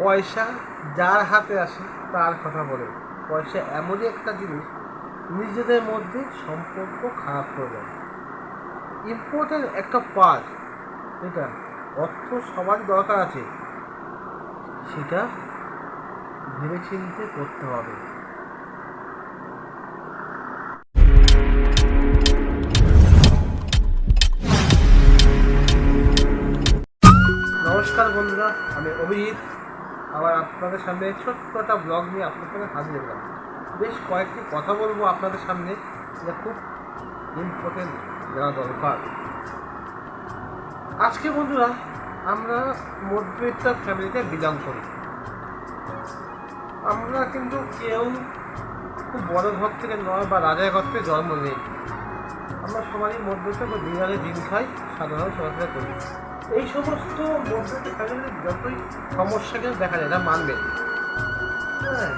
পয়সা যার হাতে আসে তার কথা বলে। পয়সা এমনই একটা জিনিস, নিজেদের মধ্যে সম্পর্ক খারাপ করে দেয়। ইম্পর্টেন্ট একটা পার্ট এটা অর্থ সবার দরকার আছে, সেটা ভেবেচিন্তে করতে হবে। নমস্কার বন্ধুরা, আমি অভিজিৎ। আবার আপনাদের সামনে ছোট্ট একটা ব্লগ নিয়ে আপনাদের সামনে হাজির হলাম। বেশ কয়েকটি কথা বলব আপনাদের সামনে যেটা খুব ইম্পর্টেন্ট জানা দরকার। আজকে বন্ধুরা, আমরা মধ্যবিত্ত ফ্যামিলিতে বিলং করি। আমরা কিন্তু কেউ খুব বড় ঘর থেকে নয় বা রাজার ঘর থেকে জন্ম নেই। আমরা সবাই মধ্যবিত্ত বা দিনারে দিন খাই, সাধারণ চলাফেরা করি। এই সমস্ত মধ্যবিত্ত ফ্যামিলির যতই সমস্যা দেখা যায় না মানবে। হ্যাঁ।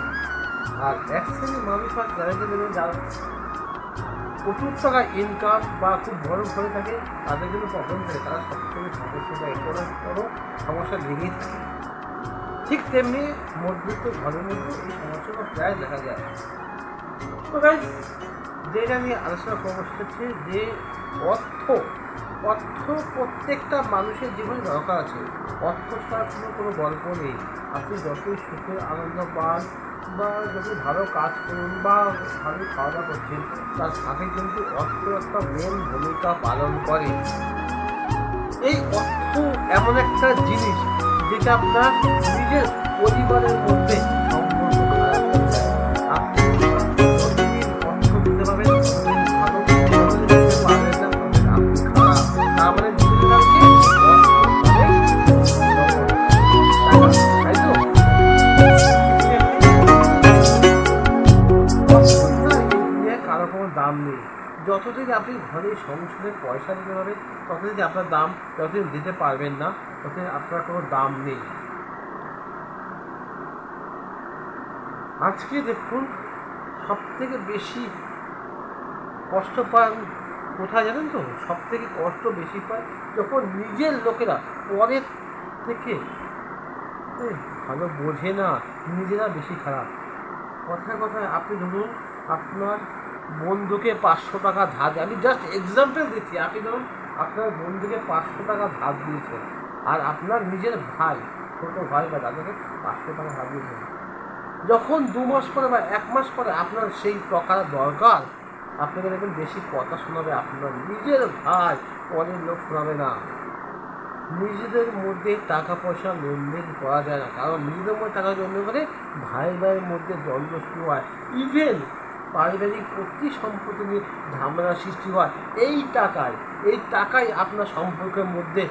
আর এক শ্রেণির মানুষ আর যারা কিন্তু যারা প্রচুর টাকা ইনকাম বা খুব বড় ঘরে থাকে, তাদের কিন্তু প্রবলেম থাকে তারা সবসময় সমস্যা দেয় কোনো কোনো সমস্যা লেগেই থাকে। ঠিক তেমনি মধ্যবিত্ত ঘরের মধ্যে এই সমস্যাটা প্রায় দেখা যায়। তো গাইজ যেটা নিয়ে আলোচনা করব সেটা হচ্ছে যে অর্থ অর্থ প্রত্যেকটা মানুষের জীবনে দরকার আছে। অর্থ ছাড়া কোনো কোনো গল্প নেই। আপনি যতই সুখের আনন্দ পান বা যদি ভালো কাজ করুন বা ভালো খাওয়া দাওয়া করছেন, তার সাথে কিন্তু অর্থ একটা মেন ভূমিকা পালন করে। এই অর্থ এমন একটা জিনিস যেটা আপনার নিজের পরিবারের মধ্যে ঘরে সংসারে পয়সা দিতে পারবেন ততদিন আপনার দাম যতদিন দিতে পারবেন না, ততদিন আপনার কোনো দাম নেই। আজকে দেখুন সব থেকে বেশি কষ্ট পান কোথায় জানেন তো? সব থেকে কষ্ট বেশি পায় যখন নিজের লোকেরা পরের থেকে ভালো বোঝে না, নিজেরা বেশি খারাপ। কথায় কথায় আপনি ধরুন, আপনার বন্ধুকে পাঁচশো টাকা ধার আমি জাস্ট এক্সাম্পল দিচ্ছি। আপনি ধরুন, আপনার বন্ধুকে পাঁচশো টাকা ধার দিয়েছেন, আর আপনার নিজের ভাই, ছোটো ভাই বা দাদাকে পাঁচশো টাকা ধার দিয়েছেন, যখন দু মাস পরে বা এক মাস পরে আপনার সেই টাকা দরকার, আপনাকে দেখবেন বেশি কথা শোনাবে আপনার। নিজের ভাই পরের লোক শোনাবে না। নিজেদের মধ্যে টাকা পয়সা লেনদেন করা যায় না। কারণ নিজেদের মধ্যে টাকা লেনদেন করে ভাই ভাইয়ের মধ্যে দ্বন্দ্ব শুরু হয়। ইভেন পারিবারিক প্রতি সম্পত্তি নিয়ে ঝামেলা সৃষ্টি হয়। এই টাকায়, এই টাকাই আপনার সম্পর্কের মধ্যে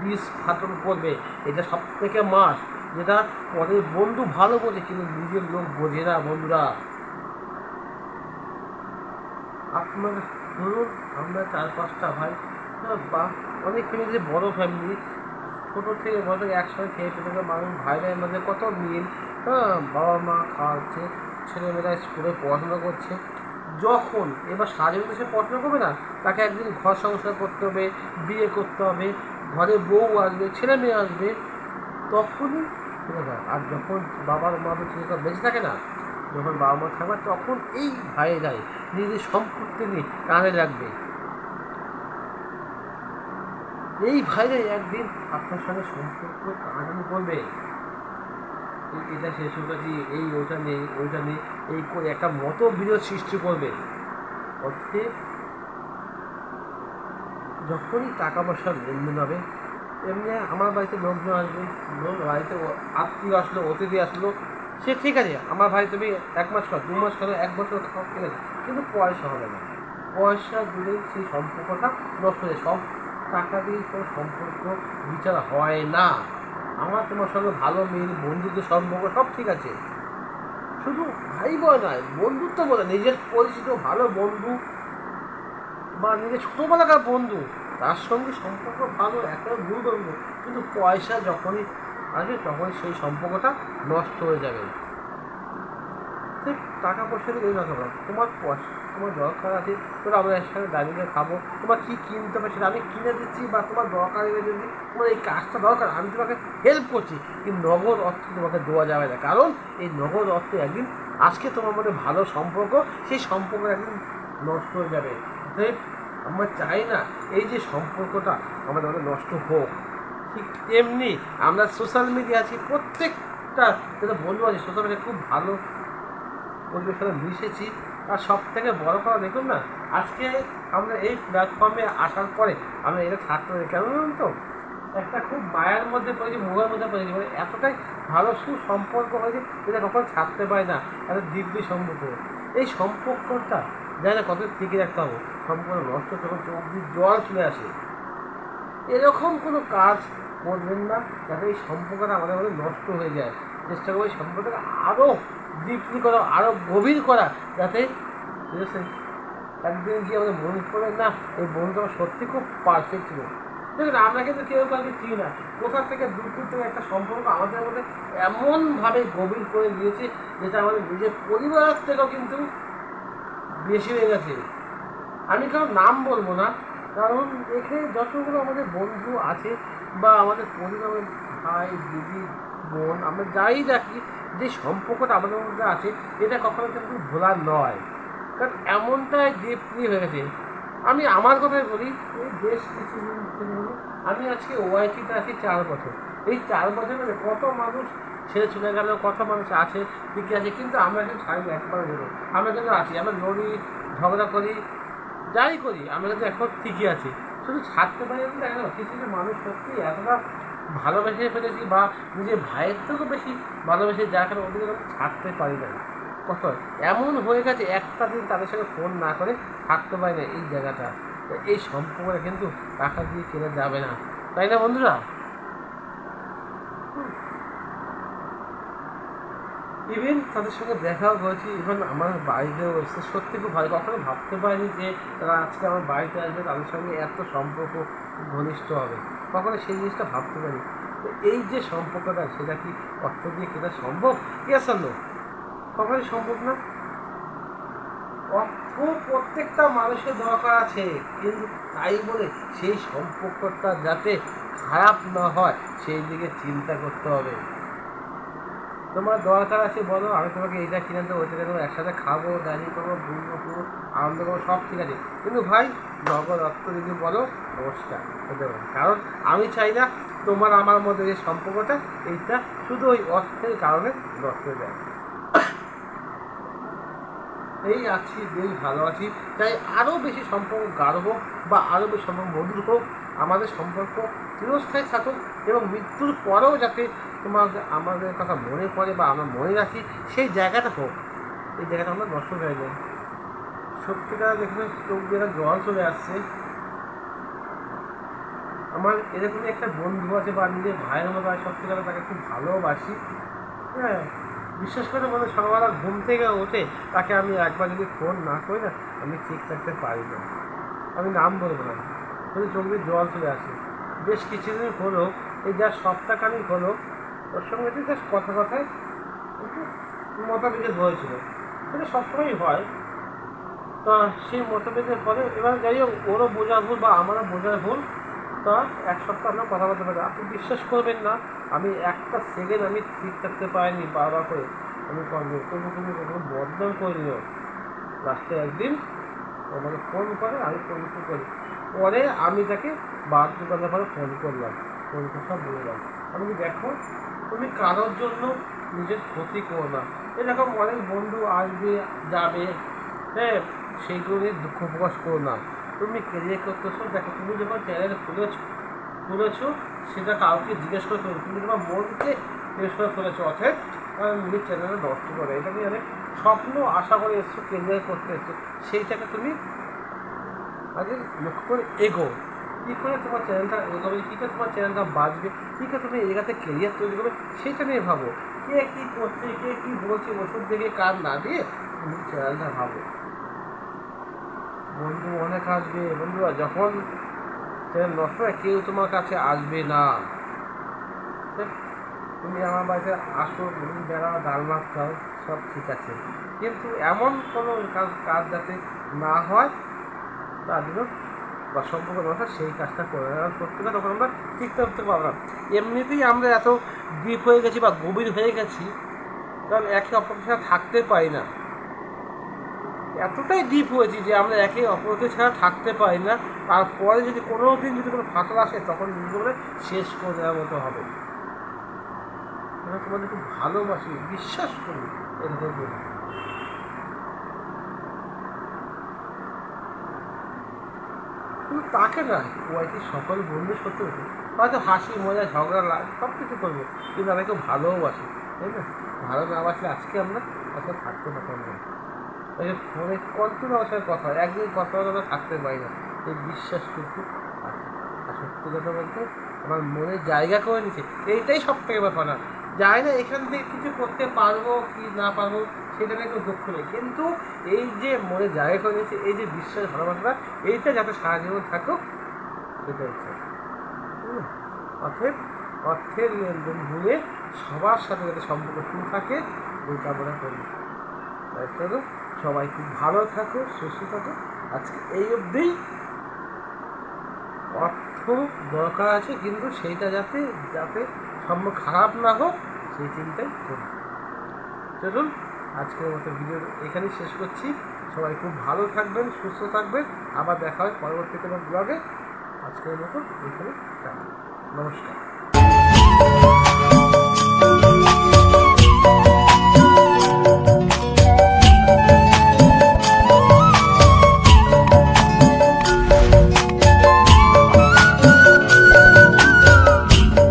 বিষ ফাটল করবে এটা সব থেকে মাস, যেটা পরে বন্ধু ভালো বোঝে কিন্তু নিজের লোক বোঝে না বন্ধুরা। আপনার ধরুন, আমরা চার পাঁচটা ভাই বা অনেক ফ্যামিলি বড় ফ্যামিলি ছোটো থেকে বড় একসঙ্গে খেয়ে ফেলে মানুষ ভাই ভাইয়ের মধ্যে কত মিল হ্যাঁ বাবা মা খাওয়াচ্ছে ছেলেমেয়েরা স্কুলে পড়াশোনা করছে, যখন এবার সারা সে পড়াশোনা করবে না, তাকে একদিন ঘর সংসার করতে হবে, বিয়ে করতে হবে, ঘরে বউ আসবে, ছেলে মেয়ে আসবে, তখনই আর যখন বাবার মা ছেলেটা বেঁচে থাকে না, যখন বাবা মা থাকবে, তখন এই ভাইয়েরাই নিজেদের সম্পত্তি নিয়ে কানে রাখবে। এই ভাইরাই একদিন আপনার সঙ্গে সম্পর্ক টানাটানি করবে এটা শেষ হয়ে এই ওইটা নেই ওইটা নেই, এই করে একটা মত বিরোধ সৃষ্টি করবে। অতএব যখনই টাকা পয়সার লেনদেন হবে, এমনি আমার বাড়িতে লোকজন আসবে বাড়িতে আত্মীয় আসলো, অতিথি আসলো, সে ঠিক আছে, আমার ভাই তুমি এক মাস কর দু মাস করো এক বছর খাও, ঠিক আছে, কিন্তু পয়সা হবে না। পয়সা দিলে সেই সম্পর্কটা নষ্ট হয়ে সব টাকা দিয়ে কোনো সম্পর্ক বিচার হয় না। আমার তোমার সঙ্গে ভালো মিল, বন্ধুত্ব, সম্পর্ক সব ঠিক আছে। শুধু ভাই বয় নয়, বন্ধুত্ব বলে নিজের পরিচিত, ভালো বন্ধু বা নিজের ছোটোবেলাকার বন্ধু, তার সঙ্গে সম্পর্ক ভালো, একটা গুরুত্বপূর্ণ। কিন্তু পয়সা যখনই আসবে, তখনই সেই সম্পর্কটা নষ্ট হয়ে যাবে। টাকা পয়সা দিয়ে না তোমার তোমার পয়সা, তোমার দরকার আছে তোরা আমরা একসাথে দাঁড়িয়ে খাব। তোমার কী কিনতে হবে সেটা আমি কিনে দিচ্ছি বা তোমার দরকার হলে যদি তোমার এই কাজটা দরকার, আমি তোমাকে হেল্প করছি। কিন্তু নগদ অর্থ তোমাকে দেওয়া যাবে না। কারণ এই নগদ অর্থ একদিন আজকে তোমার মধ্যে ভালো সম্পর্ক, সেই সম্পর্ক একদিন নষ্ট হয়ে যাবে। আমরা চাই না এই যে সম্পর্কটা আমাদের মধ্যে নষ্ট হোক। ঠিক তেমনি আমরা সোশ্যাল মিডিয়া আছি, প্রত্যেকটা, যেটা বলব আছে সোশ্যাল মিডিয়া খুব ভালো পরিবেশের সাথে মিশেছি। আর সব থেকে বড়ো কথা দেখুন না, আজকে আমরা এই প্ল্যাটফর্মে আসার পরে আমরা এটা কেন জানেন তো? একটা খুব মায়ের মধ্যে পড়েছি মুখের মধ্যে পড়েছি। মানে এতটাই ভালো সুসম্পর্ক হয়েছে যেটা কখনো ছাড়তে পারে না এত দিব্যি সম্পর্ক। এই সম্পর্কটা জানি না কত টিকে রাখতে হবে। সম্পর্ক নষ্ট যখন চোখ দিয়ে জল চলে আসে। এরকম কোনো কাজ করবেন না, যাতে এই সম্পর্কটা আমাদের মধ্যে নষ্ট হয়ে যায়। চেষ্টা করব এই সম্পর্কটাকে আরও ডিপলি করা আরও গভীর করা, যাতে একদিন গিয়ে আমাদের মনে পড়ে, না, এই বন্ধুটা আমার সত্যি খুব পারফেক্ট ছিল। দেখুন, আমরা কিন্তু কেউ কাউকে চিনি না। কোথা থেকে, দূর দূর থেকে একটা সম্পর্ক আমাদের মধ্যে এমনভাবে গভীর করে দিয়েছে, যেটা আমাদের নিজের পরিবার থেকেও কিন্তু বেশি হয়ে গেছে। আমি কারও নাম বলব না, কারণ এখানে যতগুলো আমাদের বন্ধু আছে বা আমাদের পরিবারের ভাই, দিদি, বোন, আমরা যাই রাখি যে সম্পর্কটা আমাদের মধ্যে আছে, এটা কখনো কিন্তু ভোলার নয়। কারণ এমনটাই ডিপলি হয়ে গেছে। আমি আমার কথাই বলি এই বেশ কিছুদিন আমি আজকে ওয়াইটিতে আছি চার বছর। এই চার বছর মানে কত মানুষ ছেড়ে চলে গেল, কত মানুষ আছে ঠিকই আছে, কিন্তু আমরা কিন্তু ছাড়িনি একবার হলো আমরা কিন্তু আছি, আমরা লড়ি, ঝগড়া করি, যাই করি, আমরা কিন্তু এখন ঠিকই আছি। শুধু ছাড়তে পারি না কিছু মানুষ সত্যি এতটা ভালোবেসে ফেলেছি বা নিজের ভাইয়ের থেকেও বেশি ভালোবেসে যার কারণে ওদেরকে ছাড়তে পারি না কত এমন হয়ে গেছে একটা দিন তাদের সঙ্গে ফোন না করে থাকতে পারি না এই জায়গাটা। এই সম্পর্কটা কিন্তু টাকা দিয়ে কেনা যাবে না। তাই না বন্ধুরা? ইভেন তাদের সঙ্গে দেখাও করেছি। ইভেন আমার বাড়িতেও এসে সত্যি খুব ভালো। কখনো ভাবতে পারিনি যে তারা আজকে আমার বাড়িতে আসবে। তাদের সঙ্গে এত সম্পর্ক ঘনিষ্ঠ হবে। কখনো সেই জিনিসটা ভাবতে পারি। তো এই যে সম্পর্কটা, সেটা কি অর্থ দিয়ে কেনা সম্ভব? ইয়েস আর কখনই কখনোই সম্ভব না? অর্থ প্রত্যেকটা মানুষের দরকার আছে, কিন্তু তাই বলে সেই সম্পর্কটা যাতে খারাপ না হয়, সেই দিকে চিন্তা করতে হবে। তোমার দরকার আছে বলো, আমি তোমাকে এইটা কিনে দেবো, ওইটা দেবো, একসাথে খাব দাঁড়িয়ে করব ঘুরবো করব আনন্দ করব, সব ঠিক আছে। কিন্তু ভাই নগদ অর্থ যদি বলো, নমস্কার পারে। কারণ আমি চাই না তোমার আমার মধ্যে যে সম্পর্কটা, এইটা শুধু ওই অর্থের কারণে নষ্ট হয়ে যায়। এই আছি, বেশ ভালো আছি। তাই আরও বেশি সম্পর্ক গাঢ় হোক বা আরও বেশি সম্পর্ক মধুর হোক আমাদের সম্পর্ক চিরস্থায়ী থাকুক এবং মৃত্যুর পরেও যাতে তোমার আমাদের কথা মনে পড়ে বা আমরা মনে রাখি, সেই জায়গাটা হোক। এই জায়গাটা আমরা নষ্ট হয়ে যায় সত্যিকার দেখলে চোখ দিয়ে জল চলে আসছে, আমার এরকম একটা বন্ধু আছে বা নিজের ভাইয়ের মতো হয় সত্যিকার তাকে খুব ভালোবাসি। হ্যাঁ বিশেষ করে মানে সকালবেলা ঘুম থেকে ওঠে তাকে আমি একবার যদি ফোন না করি না, আমি ঠিক থাকতে পারি না। আমি নাম বলব না। শুধু চোখ জল চলে আসে। বেশ কিছুদিন হলো, এই যা সপ্তাহখানিক হলো, ওর সঙ্গে তো জাস্ট কথা কথায় একটু মতবিভেদ হয়েছিল এটা সবসময়ই হয়। তা সেই মতভেদের পরে এবার যাই হোক, ওরও বোঝা ভুল বা আমারও বোঝার ভুল, তা এক সপ্তাহ আমরা কথা বলতে পারি আপনি বিশ্বাস করবেন না, আমি একটা সেকেন্ড আমি ঠিক থাকতে পারিনি বারবার করে। আমি কনভেন্ট তবু তুমি কখনো বদনাম করিও লাস্টে একদিন আমাকে ফোন করে, আমি ফোন করি। পরে আমি তাকে দোকানের পরে ফোন করলাম ফোন সব বললাম আমি দেখো, তুমি কারোর জন্য নিজের ক্ষতি করো না। এরকম অনেক বন্ধু আসবে, যাবে হ্যাঁ সেইগুলো নিয়ে দুঃখ প্রকাশ করো না। তুমি কেরিয়ার করতেছো, দেখো, তুমি যখন চ্যানেল খুলেছো খুলেছো, সেটা কাউকে জিজ্ঞেস করে করো তুমি তোমার মনকে জিজ্ঞেস করে খুলেছো অর্থাৎ নিজের চ্যানেলে নষ্ট করে। এটা নিয়ে অনেক স্বপ্ন, আশা করে এসছো কেরিয়ার করতে এসছো। সেইটাকে তুমি আগে লক্ষ্য করে এগো কী করে তোমার চ্যানেলটা এগোবে? কী করে তোমার চ্যানেলটা বাঁচবে? কী করে তুমি এগাতে কেরিয়ার তৈরি করবে? সেইটা নিয়ে ভাবো। কে কী করছে, কে কী বলছে, ওষুধ দেখে কার না দিয়ে তুমি চ্যানেলটা ভাবো। বন্ধু অনেক আসবে। বন্ধুরা যখন চ্যানেল নষ্ট হয়, কেউ তোমার কাছে আসবে না? তুমি আমার বাড়িতে আসো ঘুরে বেড়াও ডাল ভাত খাও, সব ঠিক আছে। কিন্তু এমন কোনো কাজ কাজ যাতে না হয় তার জন্য বা সম্পর্ক না সেই কাজটা করে করতে গেলে তখন আমরা ঠিক থাকতে পারব না। এমনিতেই আমরা এত ডিপ হয়ে গেছি বা গভীর হয়ে গেছি, কারণ একে অপরের সাথে থাকতে পারি না। এতটাই ডিপ হয়েছি যে আমরা একে অপরকে ছাড়া থাকতে পারি না। তারপরে যদি কোনো দিন যদি কোনো ফাটল আসে, তখন নিজেকে শেষ করে দেওয়ার মতো হবে। তোমাদের খুব ভালোবাসি, বিশ্বাস করি, এরকম শুধু তাকে নয় ওয়াইটি সকল বন্ধু সত্য হয়তো হাসি, মজা, ঝগড়া লাগ সব কিছু করব। কিন্তু আমি খুব ভালোবাসি, তাই না? ভালো না বাসলে আজকে আমরা এখন থাকতে পারতাম না। এই ফোনে কন্টিনিউ আমার কথা একদিন কথা বলে থাকতে পারি না। এই বিশ্বাসটুকু আছে। আর সত্যি কথা বলতে, আমার মনে জায়গা করে নিচ্ছে এইটাই সব থেকে ব্যাপার না। যাই না এখান থেকে কিছু করতে পারব কি না পারব সেটা নিয়ে কোনো দুঃখ নেই। কিন্তু এই যে মনে জায়গা করে নিচ্ছে এই যে বিশ্বাস, ভালোবাসা, এইটা যাতে সারা জীবন থাকুক ইচ্ছা হুম। অর্থের অর্থের লেনদেন ভুলে সবার সাথে যাতে সম্পর্ক শুরু থাকে ওই কামনা করি। তাই সবাই খুব ভালো থাকো, সুস্থ থাকো। আজকে এই অবধিই অর্থ দরকার আছে, কিন্তু সেইটা যাতে যাতে সম্ভব খারাপ না হোক, সেই চিন্তাই করি। চলুন, আজকের মতো ভিডিও এখানেই শেষ করছি। সবাই খুব ভালো থাকবেন, সুস্থ থাকবেন। আবার দেখা হয় পরবর্তী কোনো ব্লগে আজকের মতো এখানে। নমস্কার।